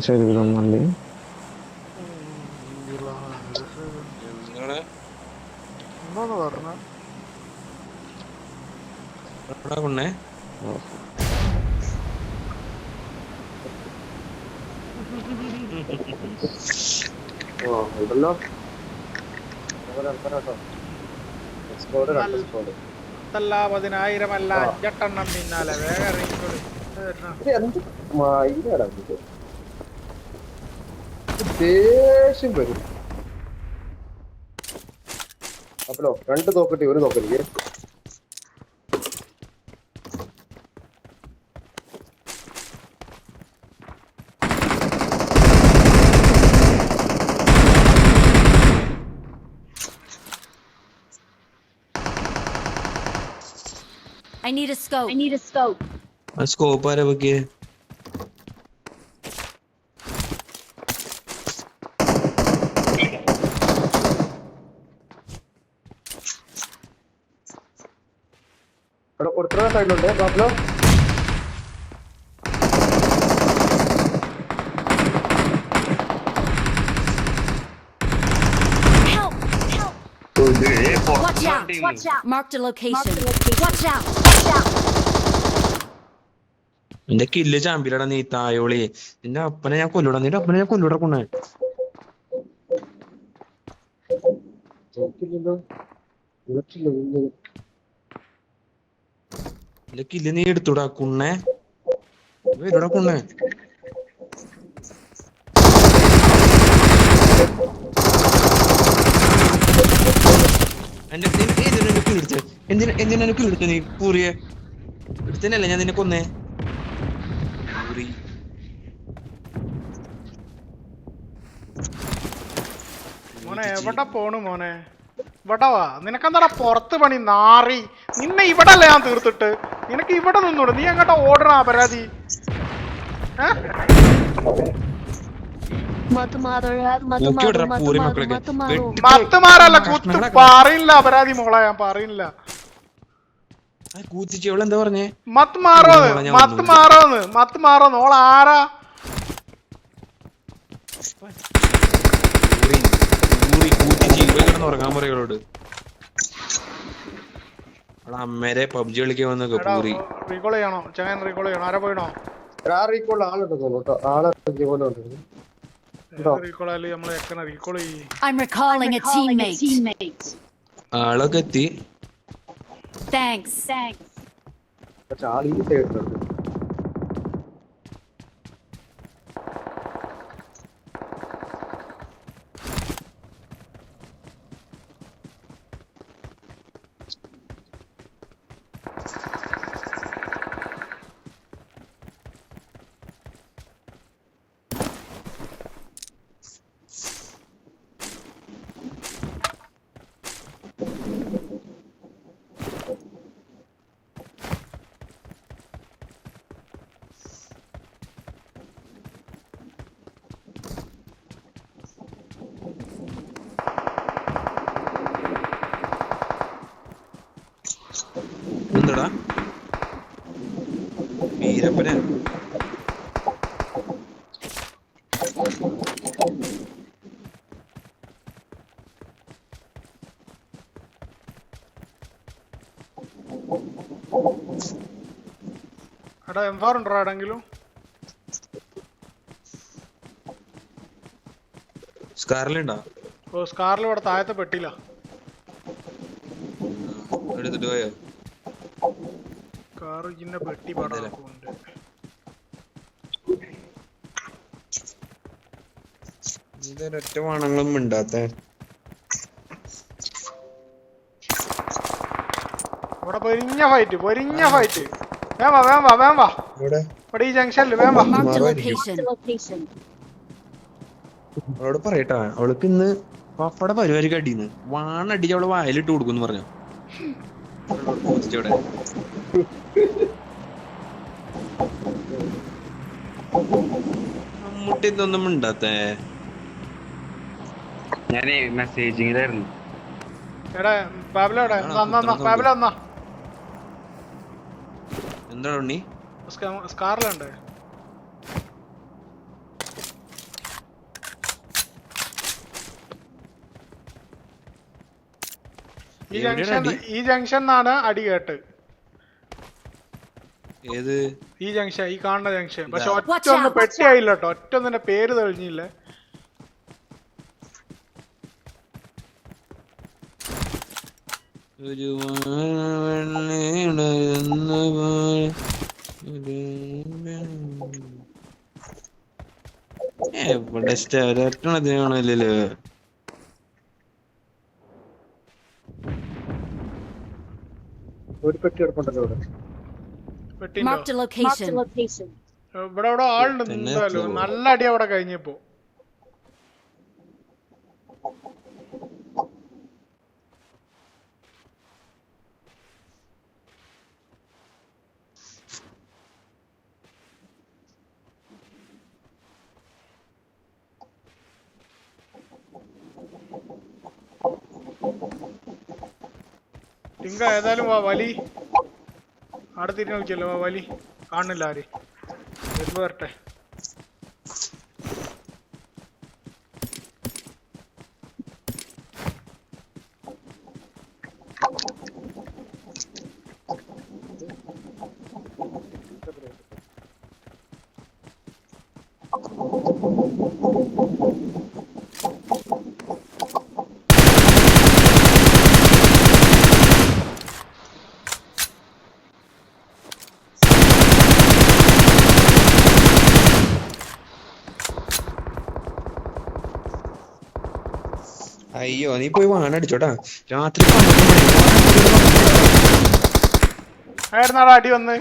ശരീരം മള്ളി നിങ്ങളെ എന്താന്ന് പറഞ്ഞ എവിടാ കൊണ്ണേ ഓ ഉണ്ടല്ലോ അതുപോലെ ആൾക്കാരാ കേട്ടോ സ്കോഡ് രണ്ട് സ്കോഡ് പത്തല്ല പതിനായിരം അല്ല അഞ്ചെട്ടെണ്ണം പിന്നാലെ. വേഗം ഇറങ്ങിക്കോളി. ദേഷ്യം വരും. അപ്പലോ രണ്ട് തോക്കട്ടി ഒരു തോക്കല്ലേ I need a scope. I need a scope. ആ സ്കോപ്പ് ആരാ വെക്കിയേ ഇവിടെ കൊടുത്ത സൈഡിലുണ്ട് ബാബലോ Help! Help! Watch out! Watch out! Marked a location. Watch out! Watch out! നിന്റെ കില്ല് ചാമ്പിലടാ നീ തായോളി. നിന്റെ അപ്പനെ ഞാൻ കൊല്ലൂടാ. നിന്റെ അപ്പനെ ഞാൻ കൊല്ലൂടാ നോക്കില്ല നിന്റെ കില്ല് നീ എടുത്തൂടാ കുണ്ണേ. വരൂടാ കുണ്ണേ. എന്റെ കില്ലെടുത്ത് എന്തിനാ എന്തിനാ കില്ലെടുത്ത് നീ പൂറിയെ എടുത്തനല്ലേ ഞാൻ നിന്നെ കൊന്നേ? പൂറി മോനെ എവിടെ പോണു മോനെ? ഇവിടെ വാ. നിനക്കെന്താടാ പുറത്ത് പണി നാറി? നിന്നെ ഇവിടെ അല്ലേ ഞാൻ തീർത്തിട്ട്? നിനക്ക് ഇവിടെ നിന്നോട്. നീ അങ്ങോട്ട് ഓടണ പരാതി? കുത്ത് കഷ്ണങ്ങളാക്കണം. പറയില്ല പരാതി മോളെ ഞാൻ പറയില്ല. ആ കൂത്തിച്ച് എന്താ പറഞ്ഞേ? മത്ത് മാറോന്ന് മത്ത് മാറോന്ന് മത്ത് മാറോന്ന് ഓള ആരാ? ഉറങ്ങാൻ പറയോട് അമ്മേരെ പബ്ജി കളിക്കാൻ വന്നൊക്കെ പൂറി റീകോൾ ചെയ്യണോ? ചങ്ങൻ റീകോൾ ചെയ്യണോ? ആരാ പോയിണോ? റീകോൾ ആളുണ്ട് കേട്ടോ. ആളെ പോലെ ഉണ്ട് റീകോൾ നമ്മളെ റീകോൾ ചെയ്യ്. I'm recalling a teammate. ആളൊക്കെ എത്തി. Thanks. Thanks. പക്ഷെ ആൾ ഈ സൈഡിലുണ്ട് എന്തടാ വീരപ്പനെ. എടാ എം ഫോർ ഉണ്ടോ എവിടെങ്കിലും സ്കാറിലുണ്ടോ ഓ സ്കാറിൽ ഇവിടെ താഴത്തെ പെട്ടില്ല എടുത്തിട്ട് പോയോ? കാറ് ഇജിന്റെ പെട്ടി പടക്കുന്നുണ്ട് ഇതൊരൊറ്റ വാണങ്ങളും മിണ്ടാത്ത. ഇവിടെ പൊരിഞ്ഞ ഫൈറ്റ് പൊരിഞ്ഞ ഫൈറ്റ് വേം വാ വേം വാ വാ ഇവിടെ? ഇവിടെ ഈ ജംഗ്ഷനിൽ വേം വാ. Marked a Marked location. അവളോട് പറയട്ടാ അവൾക്ക് ഇന്ന് പപ്പട പരിപാടിക്ക് അടിന്ന് വാണടിച്ച് അവൾ വായിലിട്ട് കൊടുക്കുന്നു പറഞ്ഞു. മമ്മൂട്ടി ഇതൊന്നും ഉണ്ടാത്തേ ഞാനേ മെസ്സേജിങ്ങിലായിരുന്നു. എടാ പാബില എന്നാ എന്താണ് ഉണ്ണി? സ്കാറിലുണ്ട്. ഈ ജംഗ്ഷൻ? ഈ ജംഗ്ഷനിന്നാണ് അടി കേട്ട്. ഏത്? ഈ ജംഗ്ഷൻ ഈ കാണുന്ന ജംഗ്ഷൻ പക്ഷെ ഒറ്റ ഒന്ന് പെട്ടിയായില്ല കേട്ടോ. ഒറ്റ ഒന്നിന്റെ പേര് തെളിഞ്ഞില്ല. ഒരു വെള്ളിയുണരുന്ന പോലെ എവിടെ സ്റ്റാർ ഒറ്റണത്തിന് ഒരു പെട്ടി എടുപ്പുണ്ടല്ലോ ഇവിടെ. ഇവിടെ ഇവിടെ ആളുണ്ട് എന്തായാലും നല്ല അടി അവിടെ കഴിഞ്ഞപ്പോ. ടിങ്ക ഏതായാലും വാ വലി. അവിടെ തിരിഞ്ഞു നോക്കിയല്ലോ വാ വലി. കാണുന്നില്ല ആര്. വരുമ്പോ വരട്ടെ. അയ്യോ നീ പോയി വാണടിച്ചോട്ടാ രാത്രി ആയിരുന്നാടാ അടി വന്ന്?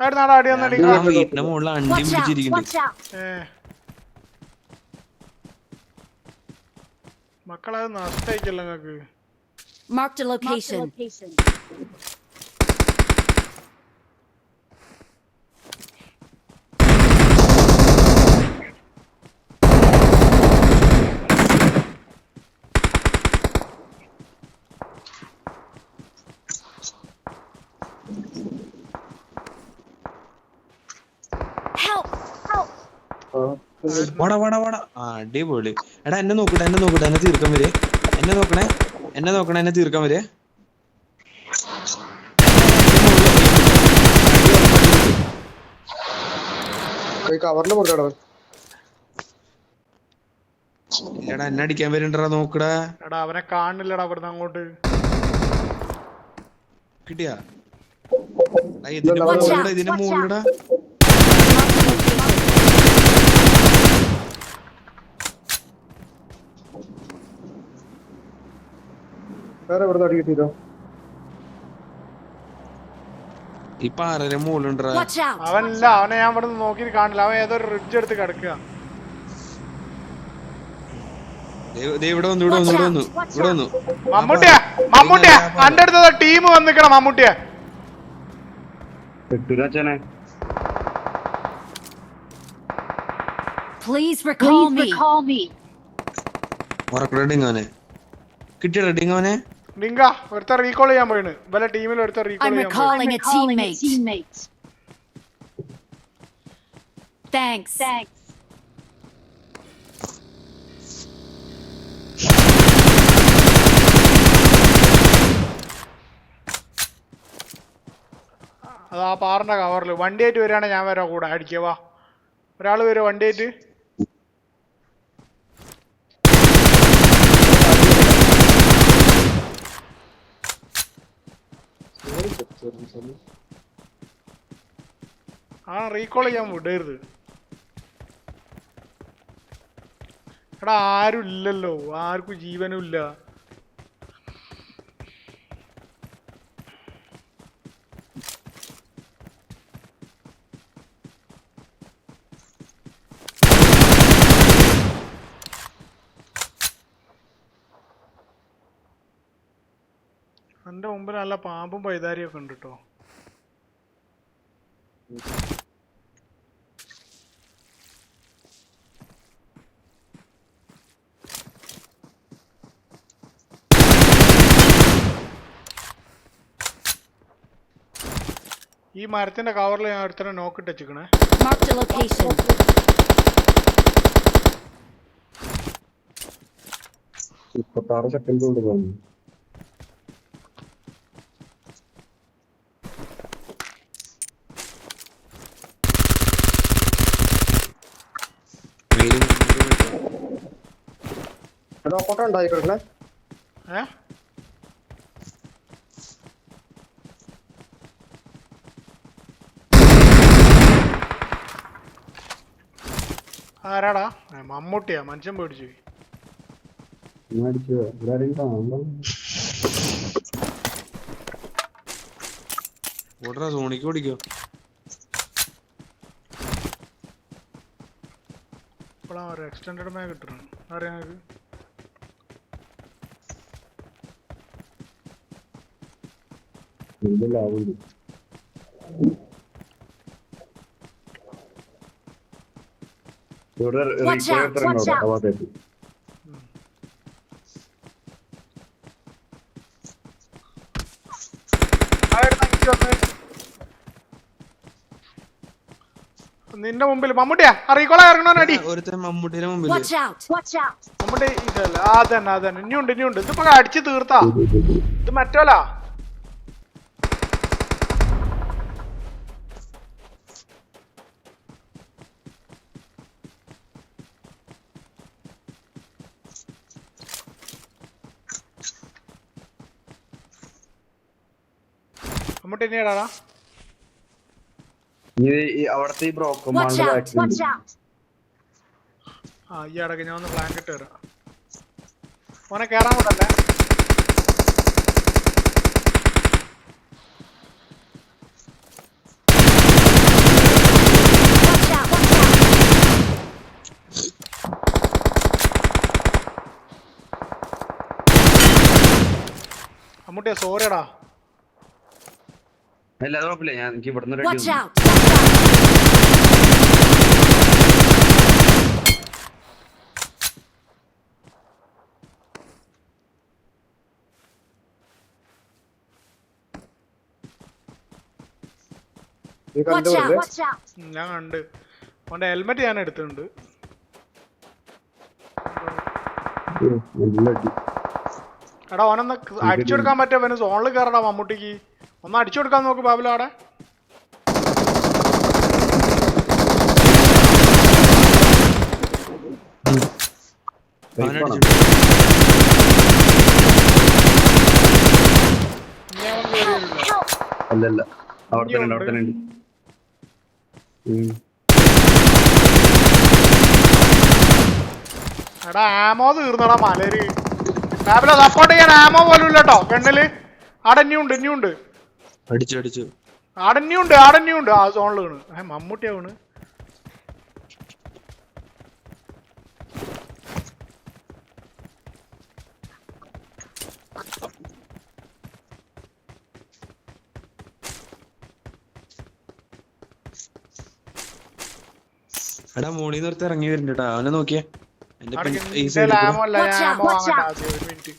ആയിരുന്നാടാ അടി വന്ന് ടിങ്ക ഞാൻ വീട്ടിന്റെ മുകളിൽ അണ്ടി! പിടിച്ചിരിക്കുന്നുണ്ട് മക്കളത് നഷ്ടമായിക്കല്ലോ നിങ്ങക്ക് Marked a location. അടിപൊളി. എടാ എന്നെ നോക്കട്ടെ എന്നെ നോക്കട്ടെ എന്നെ തീർക്കാൻ വരെ. എന്നെ നോക്കണേ എന്നെ നോക്കണേ എന്നെ തീർക്കാൻ വരെ. ഈ കവറിന്റെ മുറികട എടാ എന്നെ അടിക്കാൻ വരണ്ടടാ നോക്കടാ. എടാ അവനെ കാണില്ലടാ അവിടുന്ന് അങ്ങോട്ട്. കിട്ടിയാ? ഇതിന്റെ മുകളിലൂടെ ഇതിന്റെ മുകളിലൂടെ വേറെ എവിടെ അടി കിട്ടിയതോ? ഈ പാറയുടെ മുകളിലുണ്ടടാ അവനല്ല അവനെ ഞാൻ ഇവിടെ നോക്കി കാണില്ല. അവൻ ഏതോ റിഡ്ജ് എടുത്ത് കിടക്കുക ഇവിടെ വന്നു ഇവിടെ വന്നു ഇവിടെ വന്നു ഇവിടെ വന്നു. മമ്മൂട്ടിയാ മമ്മൂട്ടിയാ അന്റെ അടുത്ത ടീം വന്നിക്കണം മമ്മൂട്ടിയാ. കിട്ടൂലച്ചനെ Please recall me. ഉറക്കട ഡിങ്ങോനെ. കിട്ടിയടാ ഡിങ്ങോനെ? ഡിങ്ക ഒരുത്ത റീകോൾ ചെയ്യാൻ പോയിണ്. ഇവലെ ടീമിൽ ഒരുത്ത റീകോൾ I'm ചെയ്യാൻ പോയി recalling a teammate. Thanks. Thanks. അത് ആ പാറിന്റെ കവറിൽ വണ്ടിയായിട്ട് വരികയാണെങ്കിൽ ഞാൻ വരാം കൂടെ. അടിക്കുക വാ. ഒരാൾ വണ്ടി വണ്ടിയായിട്ട് ആ റീകോൾ ചെയ്യാൻ വിടരുത്. എടാ ആരും ഇല്ലല്ലോ ആർക്കും ജീവനും ഇല്ല മുമ്പിൽ നല്ല പാമ്പും പൈതാരിയും ഒക്കെ ഉണ്ട് കേട്ടോ ഈ മരത്തിന്റെ കവറിൽ ഞാൻ അടുത്തന്നെ നോക്കിട്ട് വെച്ചിക്കണേ. ഇപ്പൊ ആറ് സെക്കൻഡ് കൊണ്ട് തോന്നുന്നു ഫോട്ടോ ഉണ്ടായി കിടക്കണേ ഏ ആരാടാ മമ്മൂട്ടിയാ മനുഷ്യൻ പേടിച്ചു ഉടനെ സോണിക്ക് ഓടിക്കോ ഇപ്പോഴാ ഒരു എക്സ്റ്റൻഡ് മാഗ് കിട്ടുന്നു അറിയാം ലാഭമുണ്ട് ഇവിടെ out, watch out. ഭാഗത്തേക്ക് ആ, എടുത്ത് അടിച്ച് വന്ന്. നിന്റെ മുമ്പിൽ മമ്മൂട്ടിയാ അറിയിക്കോളാ ഇറങ്ങണോ അടി ഒരുത്തൻ മമ്മൂട്ടിയുടെ മുമ്പിൽ Watch out! Watch out! Mammootty ഇതല്ല അതന്നെ തന്നെ അതന്നെ. ഇനിയുണ്ട് ഇനിയുണ്ട്. ഇതിപ്പോ അടിച്ച് തീർത്താ. ഇത് മറ്റോലാ? മമ്മൂട്ടി ഇനിയാടാ അവിടത്തെ ഈ ബ്രോക്കർ! ആ ഈ അടക്ക് ഞാൻ ഒന്ന് ബ്ലാങ്കറ്റ് മോനെ കേറാൻ കൂടല്ലേ സോറിയടാ അല്ല അത് കുഴപ്പമില്ല ഞാൻ എനിക്ക് ഇവിടുന്ന് out! Watch out! നീ Watch കണ്ടു out! Watch out! ഞാൻ കണ്ട് അവന്റെ ഹെൽമെറ്റ് ഞാൻ എടുത്തിട്ടുണ്ട് എടാ ഓനൊന്ന് അടിച്ചെടുക്കാൻ പറ്റുമോ സോണിൽ കയറടാ മമ്മൂട്ടിക്ക് ഒന്ന് അടിച്ചു കൊടുക്കാൻ നോക്ക് ബാബുല അവിടെ അല്ലല്ല അവിടെ തന്നെ അവിടെ തന്നെ ഉണ്ട് എടാ ആമോ തീർന്നടാ മലര്. ബാബുല സപ്പോർട്ട് ചെയ്യാൻ ആമോ പോലും ഇല്ലട്ടോ കണ്ണിൽ ആടെ ഇനിയുണ്ട് ഇനിയുണ്ട്. അടിച്ചു അടിച്ചു. ആടന്നെയുണ്ട് ആടന്നെയുണ്ട് ആ സോണിൽ വീണ് ഏ മമ്മൂട്ടിയാ വീണ് എടാ മോളിൽ നിർത്തി ഇറങ്ങി വരുന്നുണ്ട് അവനെ നോക്കിയേ. എന്റെ ആടെ പിൻ- ഈ ഇതിൽ സൈഡിൽ കൂടെ. ആമോ അല്ല Watch ഞാൻ out, ആമോ watch വാങ്ങണ്ട out. ആദ്യം ഒരു മിനിറ്റ്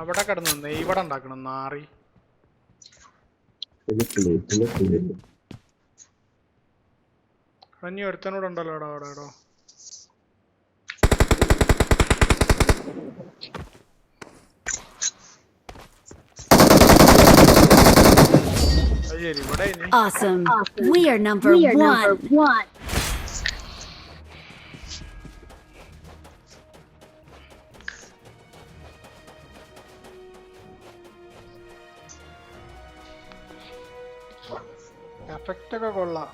അവിടെ കിടന്ന് നെയ്വട ഉണ്ടാക്കണം നാറി. ഇനി ഒരുത്തനോട് ഉണ്ടല്ലോ എടാ അവിടെ എടോ Awesome. awesome. We are number, We are one. number one. Effect ഒക്കെ കൊള്ളാം